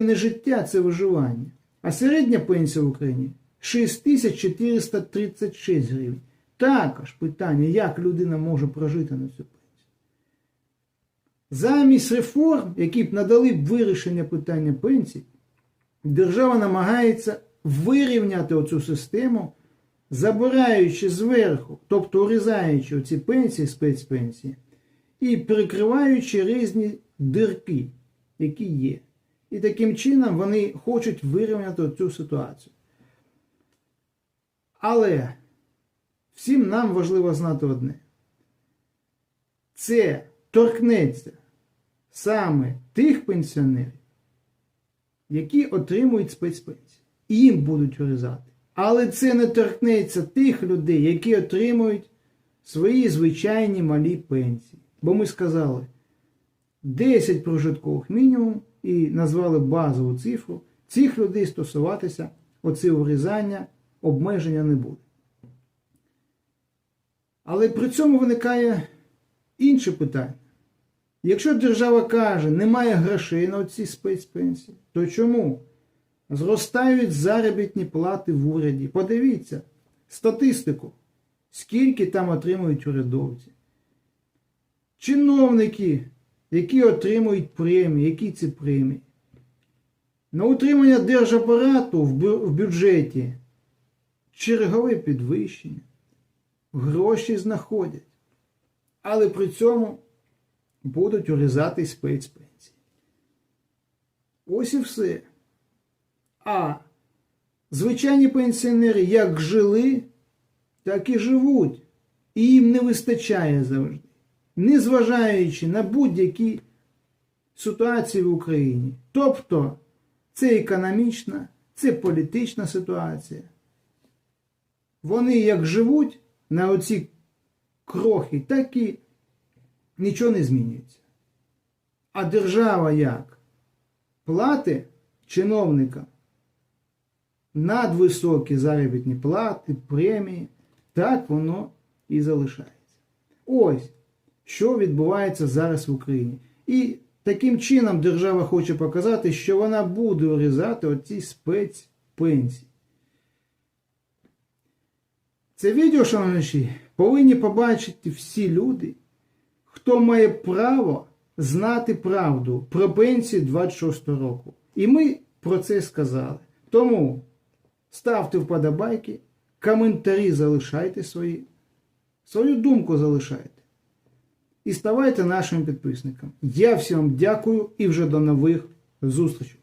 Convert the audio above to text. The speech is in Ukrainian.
не життя, це виживання. А середня пенсія в Україні 6436 гривень. Також питання, як людина може прожити на цю пенсію. Замість реформ, які б надали б вирішення питання пенсій, держава намагається вирівняти оцю систему, забираючи зверху, тобто урізаючи оці пенсії, спецпенсії, і перекриваючи різні дирки, які є. І таким чином вони хочуть вирівняти цю ситуацію. Але всім нам важливо знати одне. Це торкнеться саме тих пенсіонерів, які отримують спецпенсії. Їм будуть урізати. Але це не торкнеться тих людей, які отримують свої звичайні малі пенсії. Бо ми сказали 10 прожиткових мінімум і назвали базову цифру. Цих людей стосуватися оце урізання, обмеження не буде. Але при цьому виникає інше питання. Якщо держава каже, немає грошей на ці спецпенсії, то чому? Зростають заробітні плати в уряді. Подивіться статистику, скільки там отримують урядовці. Чиновники, які отримують премії, які ці премії. На утримання держапарату в бюджеті чергове підвищення. Гроші знаходять. Але при цьому будуть урізати спецпенсії. Ось і все. А звичайні пенсіонери як жили, так і живуть. І їм не вистачає завжди. Незважаючи на будь-які ситуації в Україні. Тобто це економічна, це політична ситуація. Вони як живуть на оці крохи, так і нічого не змінюється. А держава як? Плати чиновникам надвисокі заробітні плати, премії, так воно і залишається. Ось, що відбувається зараз в Україні. І таким чином держава хоче показати, що вона буде урізати оці спецпенсії. Це відео, шановні, повинні побачити всі люди, хто має право знати правду про пенсії 26 року. І ми про це сказали. Тому ставте вподобайки, коментарі залишайте свої, свою думку залишайте. І ставайте нашим підписником. Я всім дякую і вже до нових зустрічей.